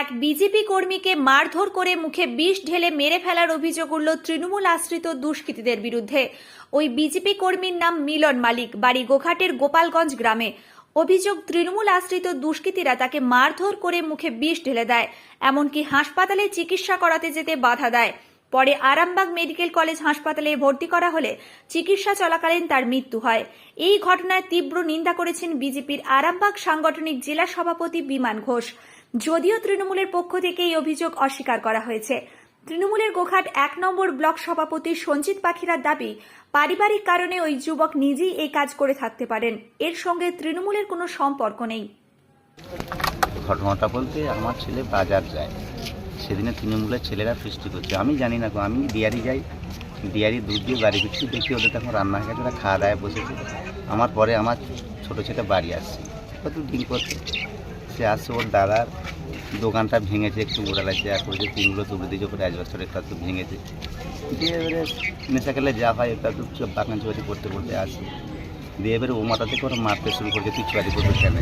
এক বিজেপি কর্মীকে মারধর করে মুখে বিষ ঢেলে মেরে ফেলার অভিযোগ উঠল তৃণমূল আশ্রিত দুষ্কৃতীদের বিরুদ্ধে। ওই বিজেপি কর্মীর নাম মিলন মালিক, বাড়ি গোঘাটের গোপালগঞ্জ গ্রামে। অভিযোগ, তৃণমূল আশ্রিত দুষ্কৃতীরা তাকে মারধর করে মুখে বিষ ঢেলে দেয়, এমনকি হাসপাতালে চিকিৎসা করাতে যেতে বাধা দেয়। পরে আরামবাগ মেডিকেল কলেজ হাসপাতালে ভর্তি করা হলে চিকিৎসা চলাকালীন তার মৃত্যু হয়। এই ঘটনায় তীব্র নিন্দা করেছেন বিজেপির আরামবাগ সাংগঠনিক জেলা সভাপতি বিমান ঘোষ। যদিও তৃণমূলের পক্ষ থেকে এই অভিযোগ অস্বীকার করা হয়েছে। তৃণমূলের গোঘাট এক নম্বর ব্লক সভাপতি সঞ্জিত পাখিরার দাবি পারিবারিক কারণে ওই যুবক নিজেই এই কাজ করে থাকতে পারেন। এর সঙ্গে তৃণমূলের কোনো সম্পর্ক নেই। ঘটনাটা বলতে আমার ছেলে বাজার যায়। সেদিনে তৃণমূলের ছেলেরা ফিস্টি করছে। আমি জানি না গো, আমি ডিয়ারি যাই। ডিয়ারি দুধ দিয়ে বাড়ি ফিরছি দেখি ওদের তখন রান্না ওরা খাওয়া দাওয়া বসেছে। আমার পরে আমার ছোটো ছেলে বাড়ি আসছে। কত দিন করছে সে আসছে, ওর দাদার দোকানটা ভেঙেছে, একটু ওড়ালা চেয়ার করেছে তিনগুলো তুলে দিয়েছে, ওপরে অ্যাজবেস্টার একটু একটু ভেঙেছে। দিয়ে এবারে নেশা খেলে যা হয়, একটু চুপ বাগান চুয়ারি করতে করতে আসে দিয়ে এবারে ও মাথা থেকে ওরা মারতে শুরু করছে, তুই চুয়ারি করতে কেন?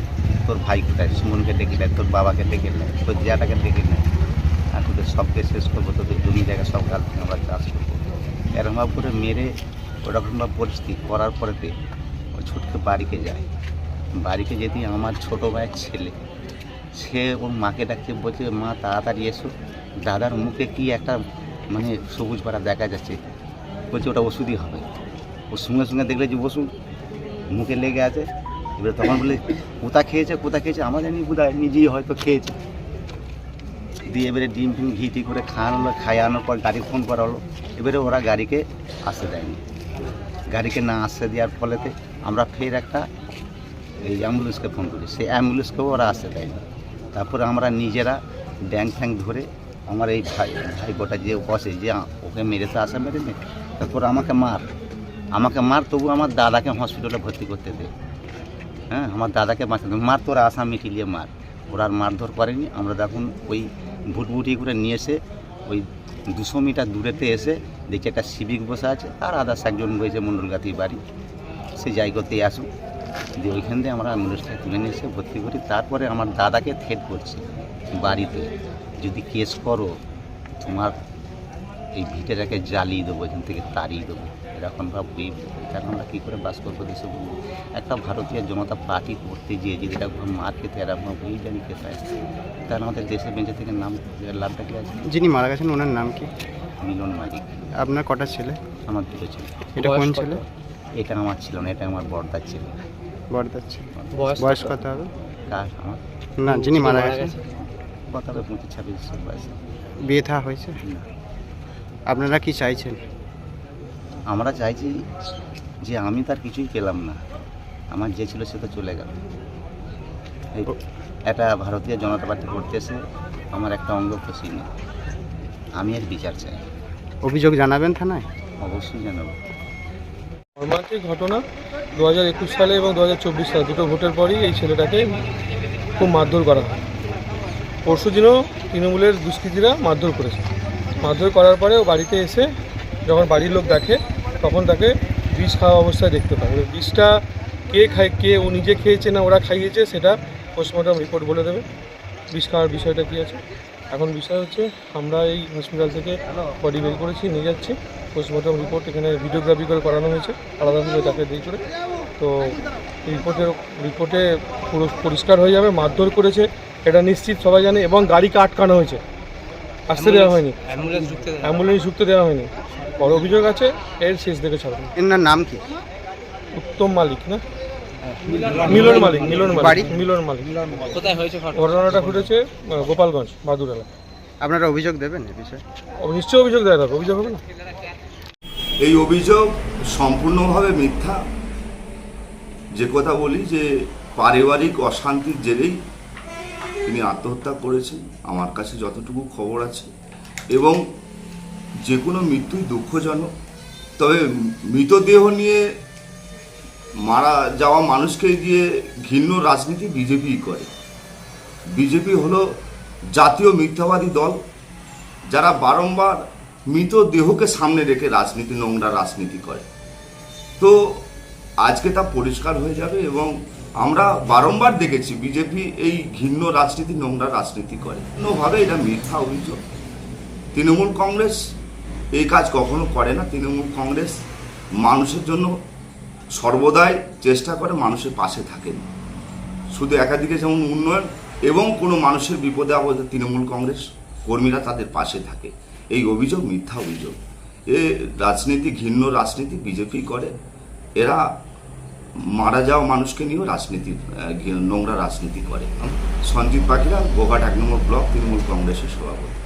তোর ভাই কোথায়? সুমনকে ডেকে নেয় তোর বাবাকে ডেকে নেয় তোর জিয়াটাকে ডেকে নেয় আর তোদের সবকে শেষ করব, তোদের জমি জায়গা সব গাল থেকে আমরা চাষ করব। এরকমভাবে করে মেরে ওরকমভাবে পরিস্থিতি করার পরেতে ও ছুটকে বাড়িতে যায়। বাড়িতে যেতেই আমার ছোটো ভাইয়ের ছেলে সে ওর মাকে ডাকছে, বলছে, মা, তাড়াতাড়ি এসো। দাদার মুখে কি একটা মানে সবুজ পাড়া দেখা যাচ্ছে? বলছে, ওটা ওষুধই হবে। ও সঙ্গে সঙ্গে দেখলে যে ওষুধ মুখে লেগে আছে। এবার তখন বলে কোথা খেয়েছে কোথা খেয়েছে? আমার জানি বোধহয় নিজেই হয়তো খেয়েছে। দিয়ে এবারে ডিম ফিম ঘি টি করে খাওয়ানো হলো খাওয়ানোর পর গাড়ি ফোন করা হলো এবারে ওরা গাড়িকে আসতে দেয়নি। গাড়িকে না আসতে দেওয়ার ফলেতে আমরা ফের একটা এই অ্যাম্বুলেন্সকে ফোন করি। সেই অ্যাম্বুলেন্সকেও ওরা আসতে দেয়নি। তারপরে আমরা নিজেরা ব্যাংক ফ্যাংক ধরে আমার এই ভাই ভাই গোটা যে বসে যে ওকে মেরেছে আসা মেরে নে তারপর আমাকে মার। আমাকে মার, তবু আমার দাদাকে হসপিটালে ভর্তি করতে দে। হ্যাঁ আমার দাদাকে বাঁচাতে মার তোরা আশা মিটিলিয়ে মার। ওরা আর মারধর করেনি। আমরা দেখুন ওই ভুটভুটি করে নিয়ে এসে ওই দুশো মিটার দূরেতে এসে দেখি একটা সিভিক বসে আছে। আর আদার্স একজন বসেছে মণ্ডলগাতির বাড়ি। সে যাই করতেই আসুক। দিয়ে ওইখান থেকে আমরা অ্যাম্বুলেন্সটা তুলে নিয়ে এসে ভর্তি করি। তারপরে আমার দাদাকে থেট করছে বাড়িতে যদি কেস করো তোমার এই ভিটেটাকে জ্বালিয়ে দেবো এখান থেকে তাড়িয়ে দেবো। এরকম ভাব এই তাহলে আমরা কী করে বাস করব দেশে বলব একটা ভারতীয় জনতা পার্টি করতে গিয়ে যদি এরকম মার খেতে এরকম বই জানি কোথায় তাহলে আমাদের দেশে বেঁচে থেকে নাম লাভটা কি আছে? যিনি মারা গেছেন ওনার নাম কি? মিলন মালিক। আপনার কটা ছেলে? আমার দুটো ছেলে। এটা কোন ছেলে? এটা আমার ছিল না এটা আমার বর্দার ছিল। বড়দার ছেলে। বয়স কত? হবে? না যিনি মারা হবে? পঁচিশ ছাব্বিশ বয়স। বিয়ে থা হয়েছে? না। আপনারা কি চাইছেন? আমরা চাইছি যে আমি তার কিছুই পেলাম না। আমার যে ছিল সে তো চলে গেল। একটা ভারতীয় জনতা পার্টি করতেছে আমার একটা অঙ্গ খুশি নেই। আমি এর বিচার চাই। অভিযোগ জানাবেন থানায়? অবশ্যই জানাব। মর্মান্তিক ঘটনা দু হাজার একুশ সালে এবং দু হাজার চব্বিশ সালে, দুটো ভোটের পরই এই ছেলেটাকে খুব মারধর করা হয়। পরশু দিনও তৃণমূলের দুষ্কৃতীরা মারধর করেছে। মারধর করার পরে ও বাড়িতে এসে যখন বাড়ির লোক দেখে, তখন তাকে বিষ খাওয়া অবস্থায় দেখতে পায়। বিষটা কে খায়, কে, ও নিজে খেয়েছে না ওরা খাইয়েছে, সেটা পোস্টমর্টম রিপোর্ট বলে দেবে। বিষ খাওয়ার বিষয়টা কী আছে? এখন বিষয় হচ্ছে আমরা এই হসপিটাল থেকে বডি বের করেছি নিয়ে যাচ্ছি। পোস্টমর্টম রিপোর্ট এখানে ভিডিওগ্রাফি করে করানো হয়েছে আলাদাভাবে তাকে দিয়ে করে। তো রিপোর্টের রিপোর্টে পুরো পরিষ্কার হয়ে যাবে মারধর করেছে এটা নিশ্চিত সবাই জানে এবং গাড়িকে আটকানো হয়েছে। আসতে দেওয়া হয়নি। অ্যাম্বুলেন্স ঢুকতে দেওয়া হয়নি। বড় অভিযোগ আছে এর শেষ দেখে ছাড়বে। এনার নাম কি? উত্তম মালিক না? মিলন মালিক মিলন মালিক মিলন মালিক। ঘটনাটা ঘটেছে গোপালগঞ্জ বাদুরালা আপনারা অভিযোগ দেবেন এ বিষয়ে? নিশ্চয়ই অভিযোগ দেওয়া যাবে অভিযোগ হবে না? এই অভিযোগ সম্পূর্ণভাবে মিথ্যা। যে কথা বলি যে পারিবারিক অশান্তির জেরেই তিনি আত্মহত্যা করেছেন আমার কাছে যতটুকু খবর আছে। এবং যে কোনো মৃত্যুই দুঃখজনক। তবে মৃতদেহ নিয়ে মারা যাওয়া মানুষকে দিয়ে ঘৃণ্য রাজনীতি বিজেপি করে। বিজেপি হলো জাতীয় মিথ্যাবাদী দল। যারা বারংবার মৃত দেহকে সামনে রেখে রাজনীতি, নোংরা রাজনীতি করে। তো আজকে তা পরিষ্কার হয়ে যাবে এবং আমরা বারংবার দেখেছি বিজেপি এই ঘৃণ্য রাজনীতি, নোংরা রাজনীতি করে। কোনোভাবে এটা মিথ্যা অভিযোগ। তৃণমূল কংগ্রেস এই কাজ কখনো করে না। তৃণমূল কংগ্রেস মানুষের জন্য সর্বদাই চেষ্টা করে মানুষের পাশে থাকেন। শুধু একাদিকে যেমন উন্নয়ন এবং কোনো মানুষের বিপদে আপদে তৃণমূল কংগ্রেস কর্মীরা তাদের পাশে থাকে। এই অভিযোগ মিথ্যা অভিযোগ। এ রাজনীতি ঘৃণ্য রাজনীতি বিজেপি করে। এরা মারা যাওয়া মানুষকে নিয়েও রাজনীতি নোংরা রাজনীতি করে। সঞ্জিত পাখিরা গোঘাট এক নম্বর ব্লক তৃণমূল কংগ্রেসের সভাপতি।